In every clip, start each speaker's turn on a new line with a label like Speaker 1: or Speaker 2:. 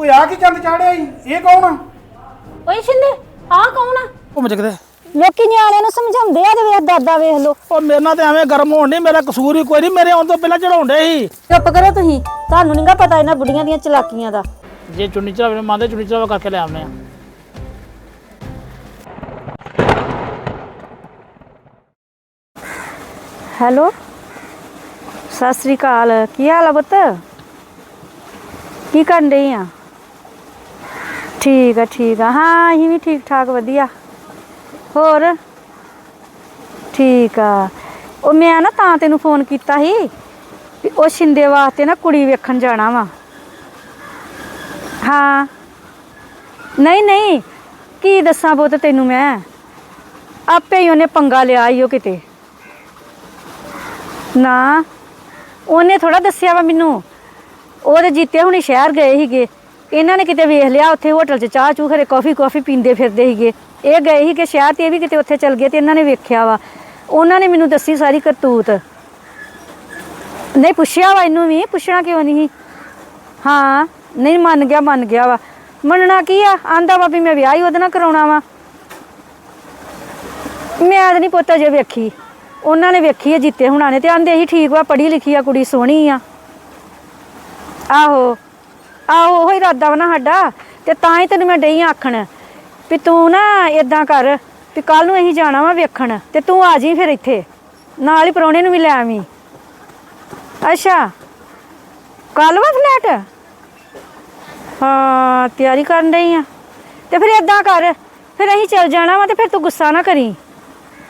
Speaker 1: ਓਏ ਆ ਕੀ ਚੰਦ ਚਾੜਿਆ ਈ? ਇਹ ਕੌਣ ਆ?
Speaker 2: ਓਏ ਸ਼ਿੰਦੇ ਆ ਕੌਣ ਆ?
Speaker 1: ਉਹ ਮਜਕਦੇ
Speaker 2: ਲੋਕੀ ਨਿਆਣਿਆਂ ਨੂੰ ਸਮਝਾਉਂਦੇ ਆ ਤੇ ਵੇਖ ਦਾਦਾ ਵੇਖ ਲੋ
Speaker 1: ਉਹ ਮੇਰੇ ਨਾਲ ਤੇ ਐਵੇਂ ਗਰਮ ਹੋਣ ਨਹੀਂ ਮੇਰਾ ਕਸੂਰ ਹੀ ਕੋਈ ਨਹੀਂ ਮੇਰੇ ਆਉਣ ਤੋਂ ਪਹਿਲਾਂ ਚੜਾਉਂਦੇ ਸੀ।
Speaker 2: ਚੁੱਪ ਕਰੋ ਤੁਸੀਂ ਤੁਹਾਨੂੰ ਨਹੀਂਗਾ ਪਤਾ ਇਹਨਾਂ ਬੁੱਢੀਆਂ ਦੀਆਂ ਚਲਾਕੀਆਂ ਦਾ।
Speaker 1: ਜੇ ਚੁੰਨੀ ਚੜਾਵੇ ਮੰਨਦੇ ਚੁੰਨੀ ਚੜਾਵਾ ਕਰਕੇ ਲੈ ਆਉਂਦੇ ਆ।
Speaker 2: ਹੈਲੋ? ਸਤਿ ਸ੍ਰੀ ਅਕਾਲ ਕੀ ਹਾਲ ਆ ਪੁੱਤ? ਕੀ ਕਰਨ ਡਈ ਆ? ਠੀਕ ਆ ਠੀਕ ਆ। ਹਾਂ, ਅਸੀਂ ਵੀ ਠੀਕ ਠਾਕ ਵਧੀਆ। ਹੋਰ? ਠੀਕ ਆ। ਉਹ ਮੈਂ ਨਾ ਤਾਂ ਤੈਨੂੰ ਫੋਨ ਕੀਤਾ ਸੀ ਵੀ ਉਹ ਸ਼ਿੰਦੇ ਵਾਸਤੇ ਨਾ ਕੁੜੀ ਵੇਖਣ ਜਾਣਾ ਵਾ। ਹਾਂ। ਨਹੀਂ ਨਹੀਂ। ਕੀ ਦੱਸਾਂ ਪੁੱਤ ਤੈਨੂੰ ਮੈਂ? ਆਪੇ ਹੀ ਉਹਨੇ ਪੰਗਾ ਲਿਆ ਈ ਉਹ ਕਿਤੇ। ਨਾ। ਉਹਨੇ ਥੋੜਾ ਦੱਸਿਆ ਵਾ ਮੈਨੂੰ। ਉਹ ਤੇ ਜੀਤੇ ਹੁਣੇ ਸ਼ਹਿਰ ਗਏ ਸੀਗੇ। ਇਹਨਾਂ ਨੇ ਕਿਤੇ ਵੇਖ ਲਿਆ, ਉੱਥੇ ਹੋਟਲ 'ਚ ਚਾਹ ਚੂਹ ਖਰੇ ਕਾਫੀ ਕਾਫੀ ਪੀਂਦੇ ਫਿਰਦੇ ਸੀਗੇ। ਇਹ ਗਏ ਸੀ ਕਿ ਸ਼ਹਿਰ ਤੇ ਇਹ ਵੀ ਕਿਤੇ ਉੱਥੇ ਚਲ ਗਏ ਤੇ ਇਹਨਾਂ ਨੇ ਵੇਖਿਆ ਵਾ। ਉਹਨਾਂ ਨੇ ਮੈਨੂੰ ਦੱਸੀ ਸਾਰੀ ਕਰਤੂਤ। ਨਹੀਂ, ਪੁੱਛਿਆ ਵਾ ਇਹਨੂੰ ਵੀ, ਪੁੱਛਣਾ ਕਿਉਂ ਨਹੀਂ? ਹਾਂ, ਨਹੀਂ, ਮੰਨ ਗਿਆ ਮੰਨ ਗਿਆ ਵਾ। ਮੰਨਣਾ ਕੀ ਆ? ਆਂਦਾ ਵਾ ਵੀ ਮੈਂ ਵਿਆਹ ਹੀ ਉਹਦੇ ਨਾਲ ਕਰਾਉਣਾ ਵਾ। ਮੈਂ ਤਾਂ ਨਹੀਂ ਪੁੱਤ ਜੇ ਵੇਖੀ। ਉਹਨਾਂ ਨੇ ਵੇਖੀ ਹੈ ਜੀਤੇ ਹੁਣਾਂ ਨੇ ਤੇ ਆਂਦੇ ਹੀ ਠੀਕ ਵਾ, ਪੜ੍ਹੀ ਲਿਖੀ ਆ, ਕੁੜੀ ਸੋਹਣੀ ਆ। ਆਹੋ। ਆਹੋ, ਉਹ ਇਰਾਦਾ ਵਾ ਨਾ ਸਾਡਾ। ਤੇ ਤਾਂ ਹੀ ਤੈਨੂੰ ਮੈਂ ਡਈ ਆਖਣ ਵੀ ਤੂੰ ਨਾ ਇਦਾਂ ਕਰ ਵੀ ਕੱਲ ਨੂੰ ਅਸੀਂ ਜਾਣਾ ਵਾ ਵੇਖਣ ਤੇ ਤੂੰ ਆ ਜੀ ਫਿਰ ਇੱਥੇ। ਨਾਲ ਹੀ ਪਰੌਣੇ ਨੂੰ ਵੀ ਲੈ ਆਵੀਂ। ਅੱਛਾ ਕੱਲ ਵਾ ਫਲੈਟ ਹਾਂ, ਤਿਆਰੀ ਕਰਨ ਡਈ ਆ। ਤੇ ਫਿਰ ਇਦਾਂ ਕਰ, ਫਿਰ ਅਸੀਂ ਚੱਲ ਜਾਣਾ ਵਾ ਤੇ ਫਿਰ ਤੂੰ ਗੁੱਸਾ ਨਾ ਕਰੀ।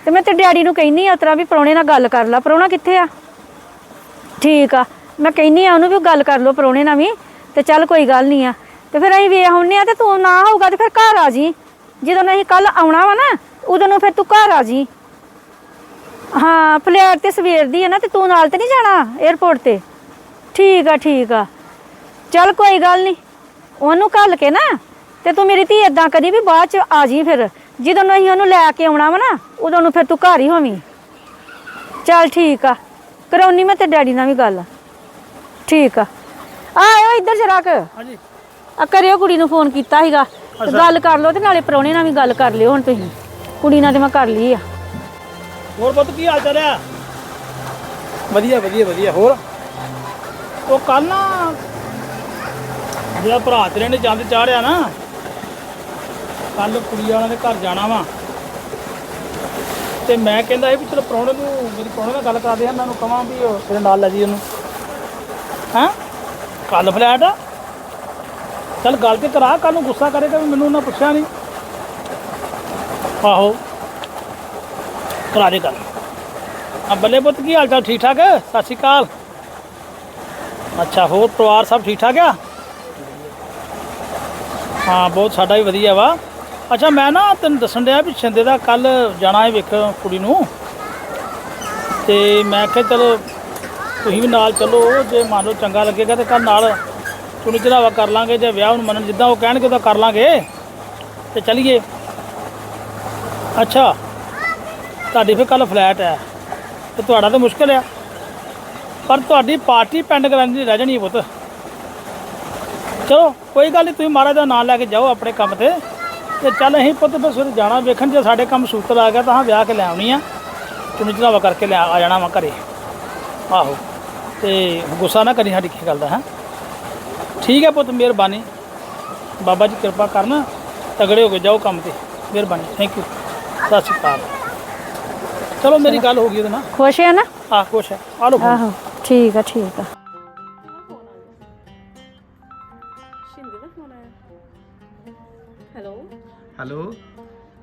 Speaker 2: ਤੇ ਮੈਂ ਤੇ ਡੈਡੀ ਨੂੰ ਕਹਿੰਨੀ ਆ ਉਤਰਾ ਵੀ ਪ੍ਰਾਹੁਣੇ ਨਾਲ ਗੱਲ ਕਰ ਲਾ। ਪ੍ਰਾਹੁਣਾ ਕਿੱਥੇ ਆ? ਠੀਕ ਆ, ਮੈਂ ਕਹਿੰਨੀ ਆ ਉਹਨੂੰ ਵੀ ਗੱਲ ਕਰ ਲਓ ਪ੍ਰਾਹੁਣੇ ਨਾਲ ਵੀ। ਤੇ ਚੱਲ ਕੋਈ ਗੱਲ ਨਹੀਂ ਆ। ਤੇ ਫਿਰ ਅਸੀਂ ਵੇਖ ਆਉਂਦੇ ਆ ਤੇ ਤੂੰ ਨਾ ਹੋਊਗਾ ਤੇ ਫਿਰ ਘਰ ਆ ਜੀ। ਜਦੋਂ ਅਸੀਂ ਕੱਲ ਆਉਣਾ ਵਾ ਨਾ, ਉਦੋਂ ਨੂੰ ਫਿਰ ਤੂੰ ਘਰ ਆ ਜੀ। ਹਾਂ, ਫਲੈਟ ਤੇ ਸਵੇਰ ਦੀ ਹੈ ਨਾ ਤੇ ਤੂੰ ਨਾਲ ਤੇ ਨਹੀਂ ਜਾਣਾ 에어ਪੋਰਟ ਤੇ। ਠੀਕ ਆ ਠੀਕ ਆ। ਚੱਲ ਕੋਈ ਗੱਲ ਨਹੀਂ, ਉਹਨੂੰ ਘੱਲ ਕੇ ਨਾ ਤੇ ਤੂੰ ਮੇਰੀ ਧੀ ਇਦਾਂ ਕਰੀ ਵੀ ਬਾਅਦ ਚ ਆ ਜੀ ਫਿਰ। ਜਦੋਂ ਨੂੰ ਅਸੀਂ ਉਹਨੂੰ ਲੈ ਕੇ ਆਉਣਾ ਵਾ ਨਾ, ਉਦੋਂ ਨੂੰ ਫਿਰ ਤੂੰ ਘਰ ਹੀ ਹੋਵੀਂ। ਚੱਲ ਠੀਕ ਆ, ਕਰਾਉਣੀ ਮੈਂ ਤੇ ਡੈਡੀ ਨਾਲ ਵੀ ਗੱਲ। ਠੀਕ ਆ। ਆਇਓ ਇੱਧਰ ਜਰਾ ਕੁ।
Speaker 1: ਹਾਂਜੀ।
Speaker 2: ਆ ਕਰਿਓ ਕੁੜੀ ਨੂੰ ਫੋਨ ਕੀਤਾ ਸੀਗਾ। ਤੇ ਗੱਲ ਕਰ ਲਓ ਤੇ ਨਾਲੇ ਪ੍ਰਾਹੁਣੇ ਨਾਲ ਵੀ ਗੱਲ ਕਰ ਲਿਓ ਹੁਣ ਤੁਸੀਂ। ਕੁੜੀ ਨਾਲ ਤੇ ਮੈਂ ਕਰ ਲਈ ਆ।
Speaker 1: ਹੋਰ ਪੁੱਤ ਕੀ ਹਾਲ ਚਾਲ ਆ? ਵਧੀਆ ਵਧੀਆ ਵਧੀਆ। ਹੋਰ? ਉਹ ਕੱਲ ਨਾ ਜਿਹੜਾ ਭਰਾ ਤੇਰੇ ਨੇ ਜੰਦ ਚਾੜਿਆ ਨਾ ਕੱਲ ਕੁੜੀ ਵਾਲਿਆਂ ਦੇ ਘਰ ਜਾਣਾ ਵਾ। ਤੇ ਮੈਂ ਕਹਿੰਦਾ ਇਹ ਵੀ ਚਲੋ ਪ੍ਰਾਹੁਣੇ ਨੂੰ ਮੇਰੀ ਪ੍ਰਾਹੁਣੇ ਨਾਲ ਗੱਲ ਕਰਦੇ ਆ ਇਹਨਾਂ ਨੂੰ ਕਹਾਂ ਵੀ ਉਹ ਤੇਰੇ ਨਾਲ ਲੈ ਜੀ ਉਹਨੂੰ। ਹੈਂ? ਕੱਲ ਫਲੈਟ ਆ। ਚੱਲ ਗੱਲ ਤੇ ਕਰਾ, ਕੱਲ ਨੂੰ ਗੁੱਸਾ ਕਰੇਗਾ ਵੀ ਮੈਨੂੰ ਉਹਨਾਂ ਪੁੱਛਿਆ ਨਹੀਂ ਆਹੋ। ਕਰਾ ਦੇ ਗੱਲ। ਆ ਬੱਲੇ ਪੁੱਤ, ਕੀ ਹਾਲ ਚਾਲ? ਠੀਕ ਠਾਕ? ਹੈ ਸਤਿ ਸ਼੍ਰੀ ਅਕਾਲ। ਅੱਛਾ, ਹੋਰ ਪਰਿਵਾਰ ਸਭ ਠੀਕ ਠਾਕ ਆ? ਹਾਂ, ਬਹੁਤ ਸਾਡਾ ਵੀ ਵਧੀਆ ਵਾ। ਅੱਛਾ, ਮੈਂ ਨਾ ਤੈਨੂੰ ਦੱਸਣ ਡਿਆ ਵੀ ਛਿੰਦੇ ਦਾ ਕੱਲ ਜਾਣਾ ਹੈ ਵੇਖ ਕੁੜੀ ਨੂੰ। ਤੇ ਮੈਂ ਕਿਹਾ ਚਲੋ ਤੁਸੀਂ ਵੀ ਨਾਲ ਚੱਲੋ, ਜੇ ਮੰਨ ਲਓ ਚੰਗਾ ਲੱਗੇਗਾ ਤੇ ਕੱਲ ਨਾਲ ਚੁਣੀ ਚੜਾਵਾ ਕਰ ਲਾਂਗੇ, ਜੇ ਵਿਆਹ ਨੂੰ ਮੰਨਣ ਜਿੱਦਾਂ ਉਹ ਕਹਿਣਗੇ ਤਾਂ ਕਰ ਲਾਂਗੇ। ਤੇ ਚਲੀਏ। ਅੱਛਾ, ਤੁਹਾਡੀ ਫਿਰ ਕੱਲ ਫਲੈਟ ਹੈ, ਤੇ ਤੁਹਾਡਾ ਤਾਂ ਮੁਸ਼ਕਲ ਆ। ਪਰ ਤੁਹਾਡੀ ਪਾਰਟੀ ਪੈਂਡ ਕਰਾਉਣ ਦੀ ਰਹਿ ਜਾਣੀ ਪੁੱਤ। ਚਲੋ, ਕੋਈ ਗੱਲ ਨਹੀਂ ਤੁਸੀਂ ਮਹਾਰਾਜ ਦਾ ਨਾਮ ਲੈ ਕੇ ਜਾਓ ਆਪਣੇ ਕੰਮ ਤੇ। ਤੇ ਚੱਲ ਅਸੀਂ ਪੁੱਤ ਫਿਰ ਸਵੇਰੇ ਜਾਣਾ, ਵੇਖਣ ਜੇ ਸਾਡੇ ਕੰਮ ਸੂਤਰ ਆ ਗਿਆ ਤਾਂ ਹਾਂ ਵਿਆਹ ਕੇ ਲੈ ਆਉਣੀ ਆ। ਚੁਣੀ ਚੜਾਵਾ ਕਰਕੇ ਲੈ ਆ ਜਾਣਾ ਵਾ ਘਰੇ। ਆਹੋ। ਤੇ ਗੁੱਸਾ ਨਾ ਕਰੀ ਸਾਡੀ ਕੀ ਗੱਲ ਦਾ ਹੈ। ਠੀਕ ਹੈ ਪੁੱਤ ਮਿਹਰਬਾਨੀ। ਬਾਬਾ ਜੀ ਕਿਰਪਾ ਕਰਨ ਤਗੜੇ ਹੋ ਕੇ ਜਾਓ ਕੰਮ ਤੇ। ਮਿਹਰਬਾਨੀ ਥੈਂਕ ਯੂ ਸਤਿ ਸ਼੍ਰੀ ਅਕਾਲ। ਚਲੋ ਮੇਰੀ ਗੱਲ ਹੋ ਗਈ ਉਹਦੇ ਨਾਲ।
Speaker 2: ਖੁਸ਼ ਹੈ ਨਾ?
Speaker 1: ਆ ਖੁਸ਼ ਹੈ। ਆ ਫੋਨ।
Speaker 2: ਆਹੋ ਠੀਕ ਆ ਠੀਕ ਆ।
Speaker 3: ਹੈਲੋ?
Speaker 4: ਹੈਲੋ?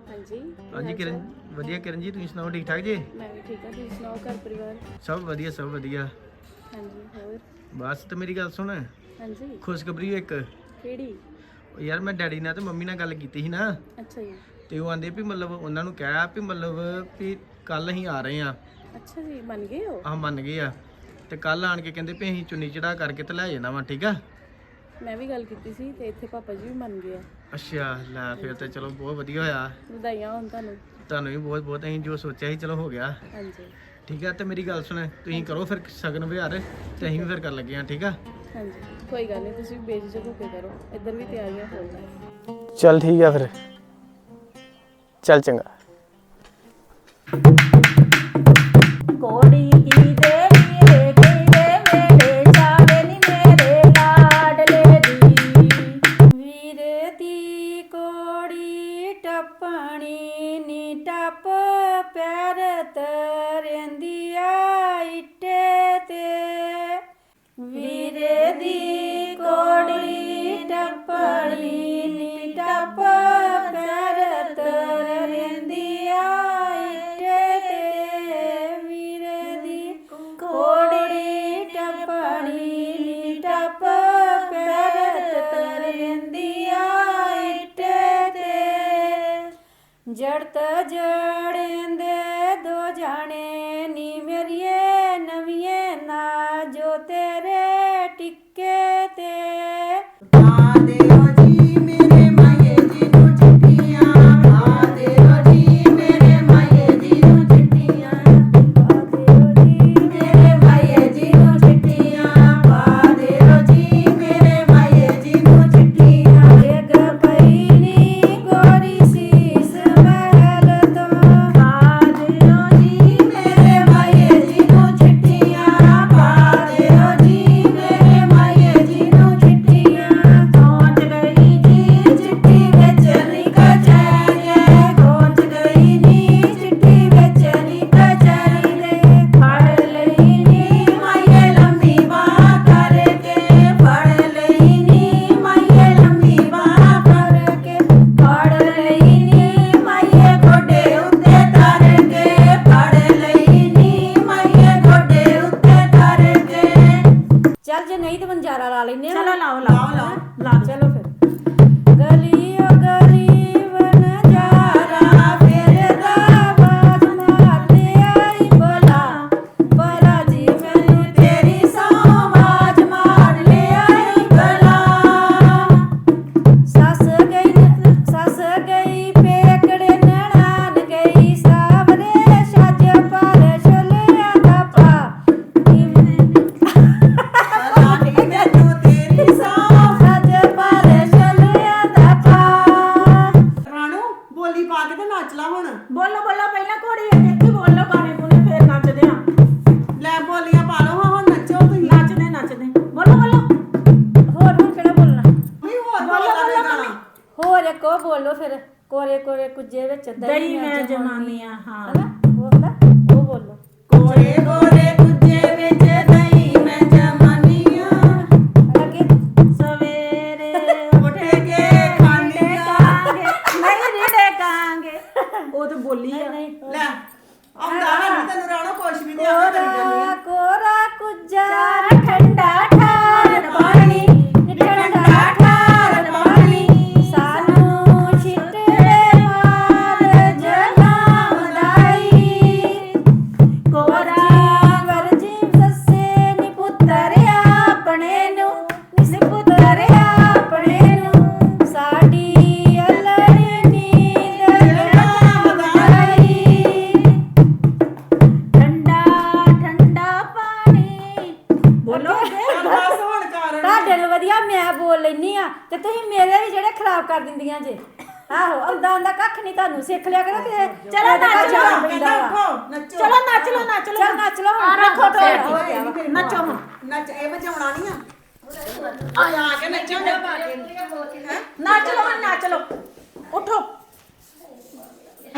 Speaker 3: ਹਾਂਜੀ।
Speaker 4: ਹਾਂਜੀ ਕਿਰਨ। ਵਧੀਆ ਕਿਰਨ ਜੀ ਤੁਸੀਂ ਸੁਣਾਓ ਠੀਕ ਠਾਕ ਜੀ?
Speaker 3: ਮੈਂ ਵੀ ਠੀਕ ਹਾਂ ਤੁਸੀਂ ਸੁਣਾਓ ਘਰ ਪਰਿਵਾਰ?
Speaker 4: ਸਭ ਵਧੀਆ ਸਭ ਵਧੀਆ।
Speaker 3: ਹਾਂਜੀ ਹੋਰ?
Speaker 4: ਬਸ ਤੇ ਮੇਰੀ ਗੱਲ ਸੁਣ।
Speaker 3: ਹਾਂਜੀ।
Speaker 4: ਖੁਸ਼ਖਬਰੀ ਇੱਕ।
Speaker 3: ਕਿਹੜੀ?
Speaker 4: ਯਾਰ ਮੈਂ ਡੈਡੀ ਨਾਲ ਤੇ ਮੰਮੀ ਨਾਲ ਗੱਲ ਕੀਤੀ ਸੀ ਨਾ।
Speaker 3: ਅੱਛਾ ਜੀ।
Speaker 4: ਤੇ ਉਹ ਆਂਦੇ ਵੀ ਮਤਲਬ ਉਹਨਾਂ ਨੂੰ ਕਿਹਾ ਵੀ ਮਤਲਬ ਵੀ ਕੱਲ ਅਸੀਂ ਆ ਰਹੇ ਆ
Speaker 3: ਅੱਛਾ ਜੀ ਮੰਨ ਗਏ ਹੋ?
Speaker 4: ਆਹ ਮੰਨ ਗਏ ਆ। ਤੇ ਕੱਲ ਆਣ ਕੇ ਕਹਿੰਦੇ ਵੀ ਅਸੀਂ ਚੁੰਨੀ ਚੜਾ ਕਰਕੇ ਤੇ ਲੈ ਜਾਣਾ ਵਾ ਠੀਕ ਆ?
Speaker 3: ਮੈਂ ਵੀ ਗੱਲ ਕੀਤੀ ਸੀ ਤੇ ਇੱਥੇ ਪਾਪਾ ਜੀ ਵੀ ਮੰਨ ਗਏ ਆ।
Speaker 4: ਅੱਛਾ ਲੈ ਫਿਰ ਤੇ ਚਲੋ ਬਹੁਤ ਵਧੀਆ ਹੋਇਆ।
Speaker 3: ਵਧਾਈਆਂ ਹੋਣ ਤੁਹਾਨੂੰ।
Speaker 4: ਤੁਹਾਨੂੰ ਵੀ ਬਹੁਤ ਬਹੁਤ ਅਸੀਂ ਜੋ ਸੋਚਿਆ ਸੀ ਚਲੋ ਹੋ ਗਿਆ।
Speaker 3: ਹਾਂਜੀ।
Speaker 4: ਠੀਕ ਆ? ਤੇ ਮੇਰੀ ਗੱਲ ਸੁਣ ਤੁਸੀਂ ਕਰੋ ਫਿਰ ਸਗਨ ਵਿਹਾਰ ਤੇ ਅਸੀਂ ਵੀ ਫਿਰ ਕਰਨ ਲੱਗੇ ਆ ਠੀਕ ਆ?
Speaker 5: ਚੱਲ ਠੀਕ ਆ ਫਿਰ। ਚੱਲ ਚੰਗਾ।
Speaker 2: ਕੋੜੀ
Speaker 6: alineado. ਹੋਣੀ
Speaker 7: ਆ। ਨਹੀਂ,
Speaker 2: ਨਹੀਂ।
Speaker 6: ਲੈ ਆਉਂਦਾ ਹਾਂ। ਤੈਨੂੰ ਰਾਣਾ ਕੁਛ ਵੀ ਨਹੀਂ ਆਉਂਦਾ ਕੋਰਾ
Speaker 2: ਕੋਰਾ ਕੁਜਾ। ਵਧੀਆ ਮੈਂ ਬੋਲ ਲੈਨੀ ਆ ਤੇ ਤੁਸੀਂ ਮੇਰੇ ਵੀ ਜਿਹੜੇ ਖਰਾਬ ਕਰ ਦਿੰਦੀਆਂ ਜੇ। ਆਹੋ ਆਉਂਦਾ ਦਾ ਕੱਖ ਨਹੀਂ ਤੁਹਾਨੂੰ ਸਿੱਖ ਲਿਆ ਕਰੋ ਕਿ
Speaker 7: ਚਲੋ ਨੱਚ ਲਓ।
Speaker 6: ਕਹਿੰਦਾ ਉੱਠੋ ਨੱਚੋ।
Speaker 7: ਚਲੋ ਨੱਚ ਲਓ ਨੱਚ ਲਓ।
Speaker 2: ਚਲ ਨੱਚ ਲਓ ਆ
Speaker 7: ਰੱਖੋ ਢੋਲ ਨੱਚੋ ਹੁਣ।
Speaker 6: ਨੱਚ ਇਹ ਵਜਾਉਣਾ ਨਹੀਂ ਆ। ਆ ਆ ਕੇ ਨੱਚੋ
Speaker 7: ਨੱਚ ਲਓ ਨੱਚ ਲਓ। ਉੱਠੋ।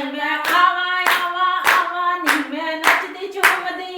Speaker 7: ਮੈਂ ਆਵਾ ਆਵਾ ਆਵਾ ਨਹੀਂ ਮੈਂ ਨੱਚਦੀ ਝੂਮਦੀ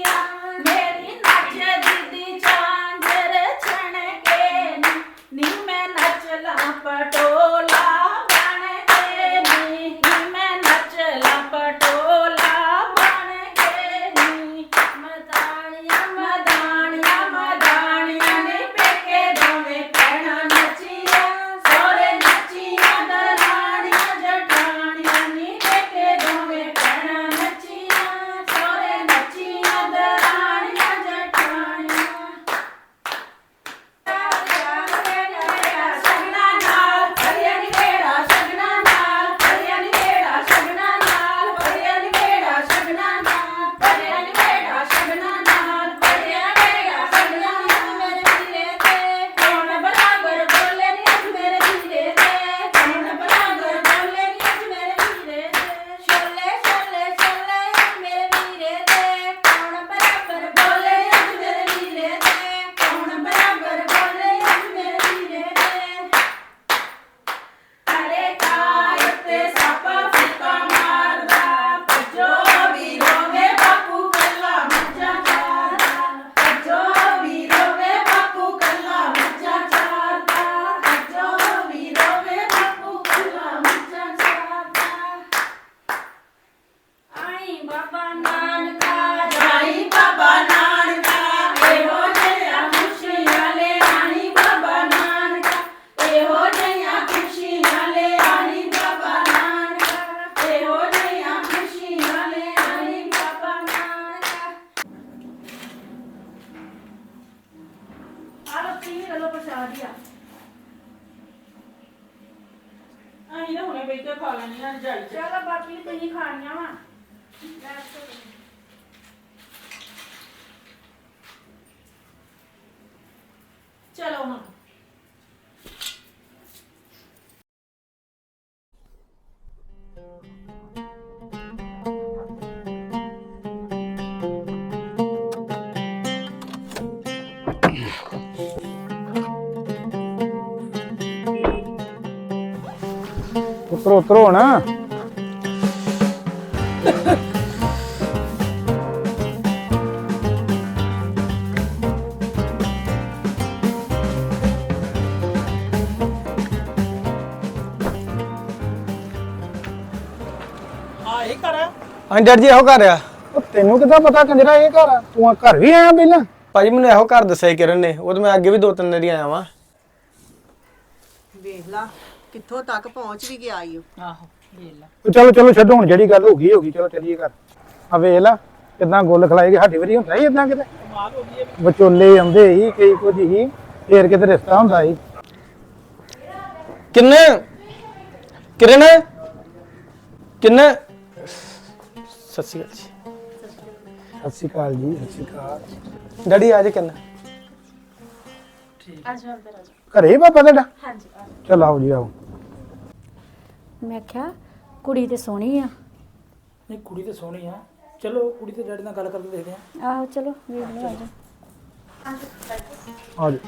Speaker 1: ਉਤਰੋ ਉਤਰੋ ਨਾ ਹਾਂ ਇਹ ਘਰ ਆ?
Speaker 5: ਹਾਂ ਡੈਡੀ ਜੀ ਇਹੋ ਘਰ ਆ।
Speaker 1: ਉਹ ਤੈਨੂੰ ਕਿਦਾਂ ਪਤਾ ਕੰਜਰਾ ਇਹ ਘਰ ਆ? ਤੂੰ ਆ ਘਰ ਵੀ ਆਇਆ ਪਹਿਲਾਂ?
Speaker 5: ਭਾਜੀ ਮੈਨੂੰ ਇਹੋ ਘਰ ਦੱਸਿਆ ਸੀ ਕਿਰਨ ਨੇ। ਉਹ ਤਾਂ ਮੈਂ ਅੱਗੇ ਵੀ ਦੋ ਤਿੰਨ ਵਾਰੀ ਆਇਆ ਵਾਂ।
Speaker 6: ਵੇਖ ਲਾ। ਕਿੱਥੋਂ ਤੱਕ ਪਹੁੰਚ ਵੀ ਗਿਆ ਈ ਓ।
Speaker 1: ਉਹ ਚਲੋ ਚਲੋ ਛੱਡੋ ਹੁਣ ਜਿਹੜੀ ਗੱਲ ਹੋ ਗਈ ਹੋ ਗਈ ਚਲੋ ਚੱਲੀਏ ਘਰ। ਆ ਵੇਖ ਲਾ ਕਿਦਾਂ ਗੁੱਲ ਖਲਾਏਗੇ ਸਾਡੀ ਵਾਰੀ ਹੁੰਦਾ ਸੀ ਇਦਾਂ ਕਿਤੇ। ਵਿਚੋਲੇ ਆਉਂਦੇ ਸੀ ਕਈ ਕੁਝ ਹੀ ਫੇਰ ਕਿਤੇ ਰਿਸ਼ਤਾ ਹੁੰਦਾ ਸੀ
Speaker 5: ਕਿੰਨੇ? ਕਿਰਨ? ਕਿੰਨੇ? ਸਤਿ ਸ਼੍ਰੀ ਅਕਾਲ ਜੀ।
Speaker 1: ਸਤਿ ਸ਼੍ਰੀ ਅਕਾਲ ਜੀ ਸਤਿ ਸ਼੍ਰੀ ਅਕਾਲ।
Speaker 5: ਡੈਡੀ ਆ ਜੇ ਕਿੰਨ?
Speaker 1: ਘਰੇ ਪਾਪਾ ਤੁਹਾਡਾ? ਹਾਂਜੀ ਚਲ ਆਓ ਜੀ ਆਓ।
Speaker 2: ਮੈਂ ਕਿਹਾ ਕੁੜੀ ਤੇ ਸੋਹਣੀ ਆ।
Speaker 1: ਨਹੀਂ ਕੁੜੀ ਤੇ ਸੋਹਣੀ ਆ। ਚਲੋ ਕੁੜੀ ਤੇ ਡੈਡੀ ਨਾਲ ਗੱਲ ਕਰਕੇ ਦੇਖਦੇ ਆ।
Speaker 2: ਆਹੋ ਚਲੋ ਵੇਖ ਲਓ ਆ ਜਾਓ।
Speaker 1: ਆ ਜੀ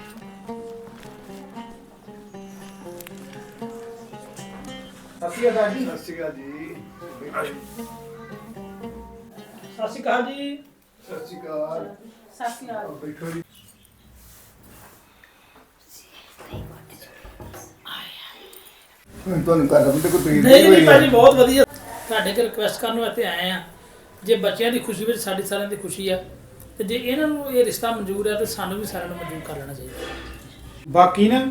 Speaker 1: ਸਤਿ ਸ਼੍ਰੀ ਅਕਾਲ ਜੀ।
Speaker 8: ਸਤਿ ਸ਼੍ਰੀ ਅਕਾਲ ਜੀ।
Speaker 1: ਸਤਿ ਸ਼੍ਰੀ ਅਕਾਲ ਜੀ।
Speaker 8: ਸਤਿ ਸ਼੍ਰੀ ਅਕਾਲ।
Speaker 7: ਸਤਿ ਸ਼੍ਰੀ ਅਕਾਲ।
Speaker 8: ਬੈਠੋ ਜੀ। ਤੁਹਾਨੂੰ ਕਰ ਦਿੰਦੇ ਕੋਈ ਪੀੜ
Speaker 1: ਨਹੀਂ ਨਹੀਂ ਭਾਜੀ ਬਹੁਤ ਵਧੀਆ। ਤੁਹਾਡੇ ਕੋਲ ਰਿਕੁਐਸਟ ਕਰਨ ਇੱਥੇ ਆਏ ਆ। ਜੇ ਬੱਚਿਆਂ ਦੀ ਖੁਸ਼ੀ ਵਿੱਚ ਸਾਡੀ ਸਾਰਿਆਂ ਦੀ ਖੁਸ਼ੀ ਆ ਤੇ ਜੇ ਇਹਨਾਂ ਨੂੰ ਇਹ ਰਿਸ਼ਤਾ ਮਨਜ਼ੂਰ ਹੈ ਤੇ ਸਾਨੂੰ ਵੀ ਸਾਰਿਆਂ ਨੂੰ ਮਨਜ਼ੂਰ ਕਰ ਲੈਣਾ ਚਾਹੀਦਾ।
Speaker 9: ਬਾਕੀ ਨਾ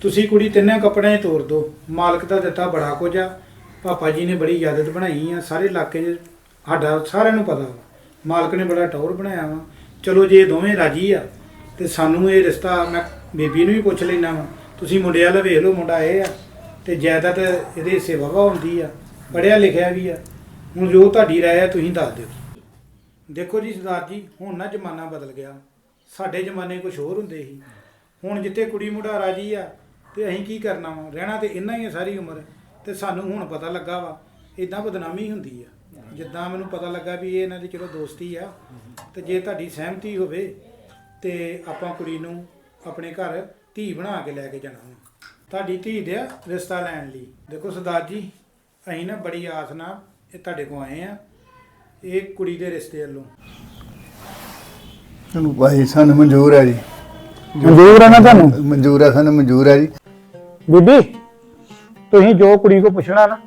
Speaker 9: ਤੁਸੀਂ ਕੁੜੀ ਤਿੰਨੇ ਕੱਪੜਿਆਂ 'ਚ ਤੋਰ ਦਿਓ ਮਾਲਕ ਦਾ ਦਿੱਤਾ ਬੜਾ ਕੁਝ ਆ। ਪਾਪਾ ਜੀ ਨੇ ਬੜੀ ਆਦਤ ਬਣਾਈ ਆ ਸਾਰੇ ਇਲਾਕੇ 'ਚ। ਸਾਡਾ ਸਾਰਿਆਂ ਨੂੰ ਪਤਾ ਵਾ। ਮਾਲਕ ਨੇ ਬੜਾ ਟੌਰ ਬਣਾਇਆ ਵਾ। ਚਲੋ ਜੇ ਦੋਵੇਂ ਰਾਜੀ ਆ ਤੇ ਸਾਨੂੰ ਇਹ ਰਿਸ਼ਤਾ ਮੈਂ ਬੇਬੀ ਨੂੰ ਵੀ ਪੁੱਛ ਲੈਣਾ ਵਾ। ਤੁਸੀਂ ਮੁੰਡੇ ਵਾਲਾ ਵੇਖ ਲਓ ਮੁੰਡਾ ਇਹ ਆ। ਤੇ ਜਾਇਦਾਦ ਇਹਦੇ ਸੇਵਾ ਵਾ ਹੁੰਦੀ ਆ ਪੜਿਆ ਲਿਖਿਆ ਵੀ ਆ। ਹੁਣ ਜੋ ਤੁਹਾਡੀ ਰਾਏ ਆ, ਤੁਸੀਂ ਦੱਸ ਦਿਓ। ਦੇਖੋ ਜੀ ਸਰਦਾਰ ਜੀ, ਹੁਣ ਨਾ ਜ਼ਮਾਨਾ ਬਦਲ ਗਿਆ। ਸਾਡੇ ਜ਼ਮਾਨੇ ਕੁਝ ਹੋਰ ਹੁੰਦੇ ਸੀ। ਹੁਣ ਜਿੱਥੇ ਕੁੜੀ ਮੁੰਡਾ ਰਾਜੀ ਆ, ਤੇ ਅਸੀਂ ਕੀ ਕਰਨਾ ਵਾ? ਰਹਿਣਾ ਤੇ ਇੰਨਾ ਹੀ ਆ ਸਾਰੀ ਉਮਰ। ਤੇ ਸਾਨੂੰ ਹੁਣ ਪਤਾ ਲੱਗਾ ਵਾ ਇਦਾਂ ਬਦਨਾਮੀ ਹੁੰਦੀ ਆ। ਜਿੱਦਾਂ ਮੈਨੂੰ ਪਤਾ ਲੱਗਾ ਵੀ ਇਹ ਇਹਨਾਂ ਦੀ ਚਲੋ ਦੋਸਤੀ ਆ। ਤੇ ਜੇ ਤੁਹਾਡੀ ਸਹਿਮਤੀ ਹੋਵੇ, ਤੇ ਆਪਾਂ ਕੁੜੀ ਨੂੰ ਆਪਣੇ ਘਰ ਧੀ ਬਣਾ ਕੇ ਲੈ ਕੇ ਜਾਣਾ ਵਾ। ਤੁਹਾਡੀ ਧੀ ਦਾ ਰਿਸ਼ਤਾ ਲੈਣ ਲਈ। ਦੇਖੋ ਸਰਦਾਰ ਜੀ ਅਸੀਂ ਨਾ ਬੜੀ ਆਸ ਨਾਲ ਇਹ ਤੁਹਾਡੇ ਕੋ ਆਏ ਆ ਇਹ ਕੁੜੀ ਦੇ ਰਿਸ਼ਤੇ ਵੱਲੋਂ।
Speaker 8: ਤੁਹਾਨੂੰ ਭਾਈ ਸਾਨੂੰ ਮਨਜ਼ੂਰ ਹੈ ਜੀ।
Speaker 1: ਮਨਜ਼ੂਰ ਹੈ ਨਾ ਤੁਹਾਨੂੰ?
Speaker 8: ਮਨਜ਼ੂਰ ਹੈ ਸਾਨੂੰ ਮਨਜ਼ੂਰ ਹੈ ਜੀ।
Speaker 1: ਬੀਬੀ ਤੁਸੀਂ ਜੋ ਕੁੜੀ ਕੋ ਪੁੱਛਣਾ ਨਾ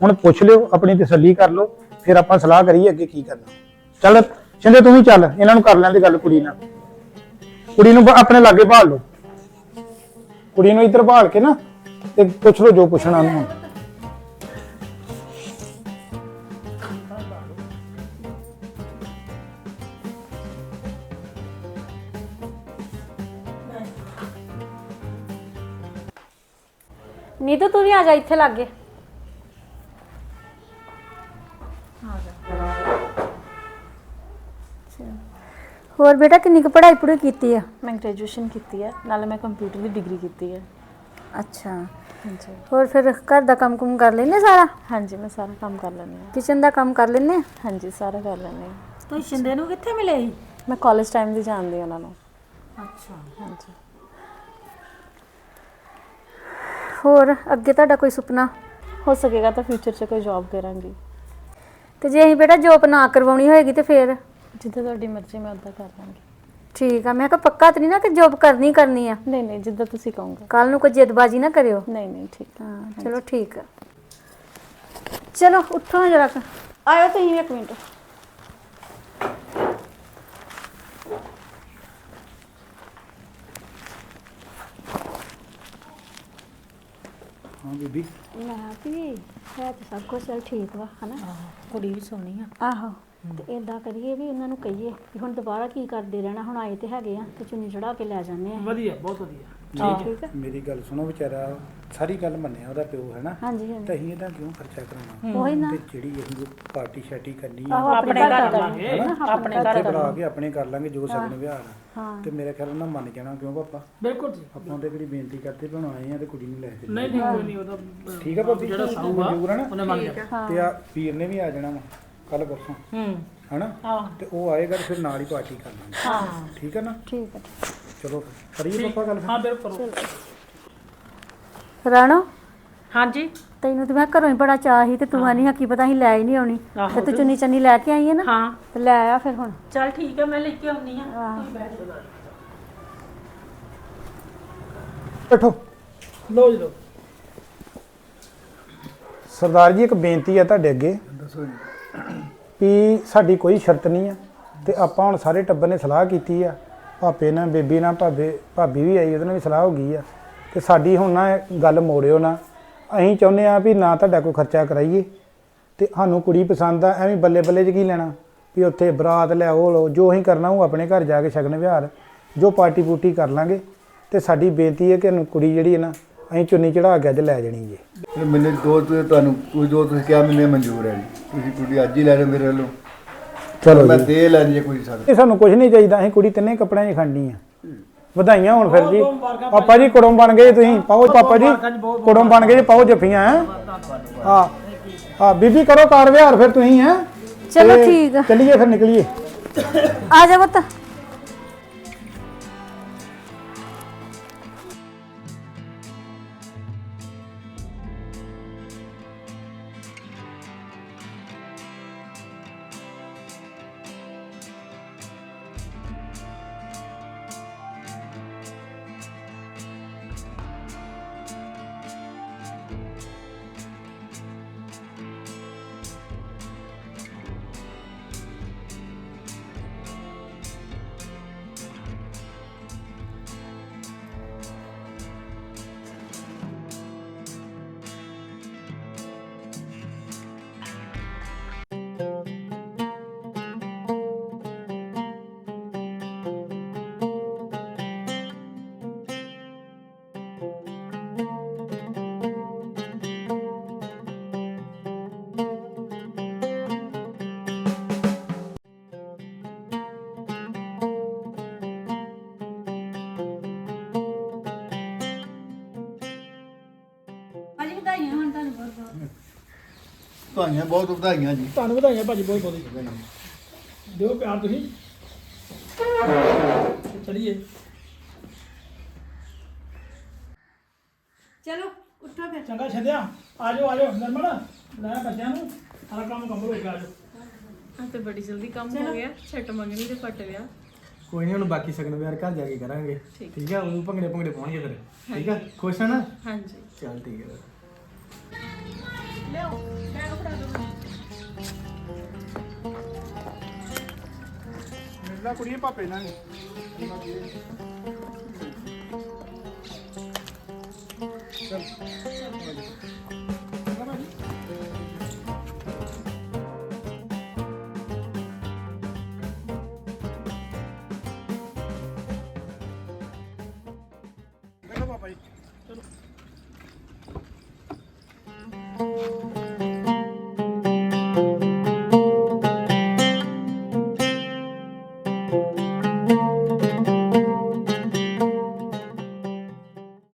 Speaker 1: ਹੁਣ ਪੁੱਛ ਲਿਓ ਆਪਣੀ ਤਸੱਲੀ ਕਰ ਲਓ ਫਿਰ ਆਪਾਂ ਸਲਾਹ ਕਰੀਏ ਅੱਗੇ ਕੀ ਕਰਨਾ। ਚੱਲ ਸ਼ਿੰਦੇ ਤੂੰ ਵੀ ਚੱਲ ਇਹਨਾਂ ਨੂੰ ਕਰ ਲੈਂਦੇ ਗੱਲ ਕੁੜੀ ਨਾਲ। ਕੁੜੀ ਨੂੰ ਆਪਣੇ ਲਾਗੇ ਭਾਲ ਲਓ। ਕੁੜੀ ਨੂੰ ਇੱਧਰ ਭਾਲ ਕੇ ਨਾ ਤੇ ਪੁੱਛ ਲੋ ਜੋ ਪੁੱਛਣਾ ਉਹਨੂੰ।
Speaker 2: ਨੀਤੂ, ਤੂੰ ਵੀ ਆ ਜਾ, ਇੱਥੇ ਲੱਗੇ ਹੋਰ ਬੇਟਾ ਕਿੰਨੀ ਕੁ ਪੜ੍ਹਾਈ ਪੜ੍ਹਾਈ ਕੀਤੀ ਆ?
Speaker 3: ਮੈਂ ਗ੍ਰੈਜੂਏਸ਼ਨ ਕੀਤੀ ਹੈ ਨਾਲੇ ਮੈਂ ਕੰਪਿਊਟਰ ਦੀ ਡਿਗਰੀ ਕੀਤੀ ਹੈ
Speaker 2: ਅੱਛਾ।
Speaker 3: ਹਾਂਜੀ।
Speaker 2: ਹੋਰ ਫਿਰ ਘਰ ਦਾ ਕੰਮ ਕੁਮ ਕਰ ਲੈਨੇ ਸਾਰਾ?
Speaker 3: ਹਾਂਜੀ ਮੈਂ ਸਾਰਾ ਕੰਮ ਕਰ ਲੈਂਦੀ ਹਾਂ।
Speaker 2: ਕਿਚਨ ਦਾ ਕੰਮ ਕਰ ਲੈਨੇ
Speaker 3: ਹਾਂਜੀ ਸਾਰਾ ਕਰ ਲੈਂਦੀ ਹਾਂ।
Speaker 2: ਤੂੰ ਸ਼ਿੰਦੇ ਨੂੰ ਕਿੱਥੇ ਮਿਲੇ ਸੀ?
Speaker 3: ਮੈਂ ਕਾਲਜ ਟਾਈਮ ਦੀ ਜਾਣਦੀ ਉਹਨਾਂ ਨੂੰ।
Speaker 2: ਅੱਛਾ।
Speaker 3: ਹਾਂਜੀ।
Speaker 2: ਹੋਰ ਅੱਗੇ ਤੁਹਾਡਾ ਕੋਈ ਸੁਪਨਾ?
Speaker 3: ਹੋ ਸਕੇਗਾ ਤਾਂ ਫਿਊਚਰ 'ਚ ਕੋਈ ਜੌਬ ਕਰਾਂਗੀ।
Speaker 2: ਤੇ ਜੇ ਅਸੀਂ ਬੇਟਾ ਜੋਬ ਨਾ ਕਰਵਾਉਣੀ ਹੋਏਗੀ ਤੇ ਫਿਰ?
Speaker 3: ਜਿੱਦਾਂ ਤੁਹਾਡੀ ਮਰਜ਼ੀ ਮੈਂ ਉਦਾਂ ਕਰ ਲਾਂਗੀ।
Speaker 2: ਠੀਕ ਆ ਮੈਂ ਕਿਹਾ ਪੱਕਾ ਤੇ ਨਹੀਂ ਨਾ ਕਿ ਜੋਬ ਕਰਨੀ ਕਰਨੀ ਆ।
Speaker 3: ਨਹੀਂ ਨਹੀਂ ਜਿੱਦਾਂ ਤੁਸੀਂ ਕਹੋਗੇ।
Speaker 2: ਕੱਲ ਨੂੰ ਕੋਈ ਜਿੱਦਬਾਜ਼ੀ ਨਾ ਕਰਿਓ।
Speaker 3: ਨਹੀਂ ਨਹੀਂ ਠੀਕ ਹੈ
Speaker 2: ਹਾਂ ਚਲੋ ਠੀਕ ਆ। ਚਲੋ ਉੱਠੋ ਜਰਾ ਆਇਓ ਤੁਸੀਂ ਵੀ ਇੱਕ ਮਿੰਟ।
Speaker 9: ਹਾਂ ਬੀਬੀ।
Speaker 2: ਮੈਂ ਵੀ ਹੈ ਤੇ ਸਭ ਕੁਝ ਚੱਲ ਠੀਕ ਵਾ ਹਨਾ?
Speaker 7: ਕੁੜੀ ਵੀ ਸੋਹਣੀ ਆ।
Speaker 2: ਆਹੋ। ਤੇ ਇਦਾਂ ਕਰੀਏ ਵੀ ਉਹਨਾਂ ਨੂੰ ਕਹੀਏ ਕਿ ਹੁਣ ਦੁਬਾਰਾ ਕੀ ਕਰਦੇ ਰਹਿਣਾ ਹੁਣ ਆਏ ਤੇ ਹੈਗੇ ਆ ਤੇ ਚੁੰਨੀ ਚੜਾ ਕੇ ਲੈ ਜਾਂਦੇ ਆ।
Speaker 1: ਵਧੀਆ ਬਹੁਤ ਵਧੀਆ।
Speaker 2: ਠੀਕ ਹੈ।
Speaker 9: ਮੇਰੀ ਗੱਲ ਸੁਣੋ ਵਿਚਾਰਾ ਸਾਰੀ ਗੱਲ ਮੰਨਿਆ ਉਹਦਾ ਪਿਓ ਹੈ ਨਾ
Speaker 2: ਹਾਂਜੀ।
Speaker 9: ਤਾਂ
Speaker 2: ਹਾਂਜੀ
Speaker 9: ਅਸੀਂ ਇਹਦਾ ਕਿਉਂ ਖਰਚਾ ਕਰਾਉਣਾ?
Speaker 2: ਉਹੀ ਨਾ।
Speaker 9: ਤੇ ਜਿਹੜੀ ਅਸੀਂ ਪਾਰਟੀ ਸ਼ੈਟੀ ਕਰਨੀ
Speaker 2: ਆਹੋ
Speaker 9: ਆ
Speaker 2: ਆਪਣੇ ਘਰ ਕਰ ਲਾਂਗੇ।
Speaker 9: ਆਪਣੇ ਘਰ ਬੁਲਾ ਕੇ ਆਪਣੇ ਕਰ ਲਾਂਗੇ ਜੋ ਸਗਨ ਵਿਹਾਰ ਆ।
Speaker 2: ਹਾਂ।
Speaker 9: ਤੇ ਮੇਰੇ ਖਿਆਲ ਉਹਨਾਂ ਮੰਨ ਜਾਣਾ ਕਿਉਂ ਪਾਪਾ?
Speaker 1: ਬਿਲਕੁਲ ਜੀ।
Speaker 9: ਆਪਾਂ ਉਹਦੇ ਕਿਹੜੀ ਬੇਨਤੀ ਕਰਦੇ ਹੁਣ ਆਏ ਆ ਤੇ ਕੁੜੀ ਨੂੰ ਲੈ ਕੇ
Speaker 1: ਨਹੀਂ ਨਹੀਂ ਕੋਈ ਨਹੀਂ ਉਹਦਾ
Speaker 9: ਠੀਕ ਆ ਭਾਬੀ?
Speaker 1: ਜਿਹੜਾ ਸਾਊਗਾ
Speaker 9: ਮਨਜ਼ੂਰ ਆ ਨਾ
Speaker 1: ਉਹਨੇ ਮੰਨ ਗਿਆ
Speaker 9: ਤੇ ਆ ਵੀਰ ਨੇ ਵੀ ਆ ਜਾਣਾ ਵਾ। ਕੱਲ ਪਰਸੋਂ।
Speaker 1: ਹੂੰ।
Speaker 9: ਹਨਾ?
Speaker 1: ਹਾਂ।
Speaker 9: ਤੇ ਉਹ ਆਏਗਾ ਤੇ ਫਿਰ ਨਾਲ ਹੀ ਪਾਰਟੀ ਕਰ ਲਾਂਗੇ।
Speaker 1: ਹਾਂ।
Speaker 9: ਠੀਕ ਹੈ ਨਾ?
Speaker 2: ਠੀਕ ਹੈ।
Speaker 9: ਚਲੋ ਕਰੀਏ ਪਾਪਾ ਗੱਲ ਫਿਰ?
Speaker 1: ਹਾਂ ਬਿਲਕੁਲ।
Speaker 2: ਰਾਣੋ?
Speaker 3: ਹਾਂਜੀ।
Speaker 2: ਤੈਨੂੰ ਤੇ ਮੈਂ ਘਰੋਂ ਹੀ ਬੜਾ ਚਾਹ ਸੀ ਤੇ ਤੂੰ ਆਨੀ ਕੀ ਪਤਾ ਅਸੀਂ ਲੈ ਹੀ ਨਹੀਂ ਆਉਣੀ। ਤੇ ਤੂੰ ਚੁੰਨੀ ਚੰਨੀ ਲੈ ਕੇ ਆਈ ਹੈ ਨਾ?
Speaker 3: ਹਾਂ।
Speaker 2: ਤੇ ਲੈ ਆ ਫਿਰ ਹੁਣ।
Speaker 3: ਚਲ ਠੀਕ ਹੈ ਮੈਂ ਲੈ ਕੇ ਆਉਣੀ ਆ
Speaker 2: ਆਹ
Speaker 9: ਬੈਠੋ
Speaker 1: ਲੋ ਜੀ ਲੋ
Speaker 9: ਸਰਦਾਰ ਜੀ ਇੱਕ ਬੇਨਤੀ ਹੈ ਤੁਹਾਡੇ ਅੱਗੇ।
Speaker 8: ਦੱਸੋ ਜੀ।
Speaker 9: ਵੀ ਸਾਡੀ ਕੋਈ ਸ਼ਰਤ ਨਹੀਂ ਆ। ਤੇ ਆਪਾਂ ਹੁਣ ਸਾਰੇ ਟੱਬਰ ਨੇ ਸਲਾਹ ਕੀਤੀ ਆ। ਭਾਪੇ ਨਾਲ, ਬੇਬੀ ਨਾਲ, ਭਾਬੇ, ਭਾਬੀ ਵੀ ਆਈ, ਉਹਦੇ ਨਾਲ ਵੀ ਸਲਾਹ ਹੋ ਗਈ ਆ। ਤੇ ਸਾਡੀ ਹੁਣ ਨਾ ਗੱਲ ਮੋੜਿਓ ਨਾ। ਅਸੀਂ ਚਾਹੁੰਦੇ ਆ ਵੀ ਨਾ ਤੁਹਾਡਾ ਕੋਈ ਖਰਚਾ ਕਰਾਈਏ। ਤੇ ਸਾਨੂੰ ਕੁੜੀ ਪਸੰਦ ਆ, ਐਵੇਂ ਬੱਲੇ ਬੱਲੇ 'ਚ ਕੀ ਲੈਣਾ? ਵੀ ਉੱਥੇ ਬਰਾਤ ਲੈ ਉਹ ਲਓ, ਜੋ ਅਸੀਂ ਕਰਨਾ ਉਹ ਆਪਣੇ ਘਰ ਜਾ ਕੇ ਸ਼ਗਨ ਵਿਹਾਰ, ਜੋ ਪਾਰਟੀ ਪੂਟੀ ਕਰ ਲਾਂਗੇ। ਤੇ ਸਾਡੀ ਬੇਨਤੀ ਹੈ ਕਿ ਸਾਨੂੰ ਕੁੜੀ ਜਿਹੜੀ ਹੈ ਨਾ ਅਸੀਂ ਚੁੰਨੀ ਚੜਾ ਕੇ ਅੱਜ ਲੈ ਜਾਣੀ ਜੇ।
Speaker 8: ਫਿਰ ਮੈਨੇ ਦੋ ਤੇ ਤੁਹਾਨੂੰ ਕੋਈ ਦੋ ਤੁਸੀਂ ਕਿਹਾ ਮੈਨੇ ਮਨਜ਼ੂਰ ਹੈ ਜੀ ਤੁਸੀਂ ਕੁੜੀ ਅੱਜ ਹੀ ਲੈ ਲਓ ਮੇਰੇ ਵੱਲੋਂ।
Speaker 9: ਚਲੋ
Speaker 8: ਮੈਂ ਦੇ ਲੈਣੀ ਹੈ ਕੋਈ ਸਕਦਾ
Speaker 9: ਇਹ ਸਾਨੂੰ ਕੁਝ ਨਹੀਂ ਚਾਹੀਦਾ ਅਸੀਂ ਕੁੜੀ ਤਿੰਨੇ ਕੱਪੜਿਆਂ 'ਚ ਖੜਨੀ ਆ। ਵਧਾਈਆਂ ਹੁਣ ਫਿਰ ਜੀ। ਪਾਪਾ ਜੀ ਕੁੜਮ ਬਣ ਗਏ ਤੁਸੀਂ। ਪਾਓ ਪਾਪਾ ਜੀ ਕੁੜਮ ਬਣ ਗਏ ਜੀ ਪਾਓ ਜੱਫੀਆਂ ਹੈ। ਹਾਂ ਹਾਂ ਬੀਬੀ ਕਰੋ ਕਾਰ ਵਿਹਾਰ ਫਿਰ ਤੁਸੀਂ ਹੈ।
Speaker 2: ਚਲੋ ਠੀਕ ਆ।
Speaker 9: ਚੱਲੀਏ ਫਿਰ ਨਿਕਲੀਏ।
Speaker 2: ਆ ਜਾ ਪੁੱਤ।
Speaker 8: ਤੁਹਾਨੂੰ ਬਹੁਤ ਵਧਾਈਆਂ ਜੀ।
Speaker 1: ਤੁਹਾਨੂੰ ਵਧਾਈਆਂ ਭਾਜੀ ਬਹੁਤ ਬਹੁਤ। ਦਿਓ ਪਿਆਰ ਤੁਸੀਂ। ਚਲਿਏ।
Speaker 6: ਚਲੋ ਉੱਠੋ ਫਿਰ।
Speaker 1: ਚੰਗਾ ਛੱਡਿਆ। ਆ ਜਾਓ ਆ ਜਾਓ ਨਰਮਲ। ਲੈ ਬੱਚਿਆਂ ਨੂੰ। ਸਾਰਾ ਕੰਮ ਕੰਪਲੀਟ ਹੋ ਗਿਆ ਆ ਜਾਓ
Speaker 3: ਆ ਤੇ ਬੜੀ ਜਲਦੀ ਕੰਮ ਹੋ ਗਿਆ। ਛੱਟ ਮੰਗਣੀ ਤੇ ਫਟ ਗਿਆ।
Speaker 4: ਕੋਈ ਨਹੀਂ ਹੁਣ ਬਾਕੀ ਸਗਨ ਵਿਹਾਰ ਘਰ ਜਾ ਕੇ ਕਰਾਂਗੇ। ਠੀਕ। ਆ? ਉਹ ਭੰਗੜੇ ਭੰਗੜੇ ਪਾਉਣਗੇ ਫਿਰ। ਠੀਕ ਆ? ਖੁਸ਼ ਆ ਨਾ?
Speaker 3: ਹਾਂਜੀ।
Speaker 4: ਚੱਲ ਠੀਕ ਹੈ
Speaker 9: ਮਿਲਦਾ ਕੁੜੀ ਭਾਪੇ ਨਾਲ। ਬੈਠੋ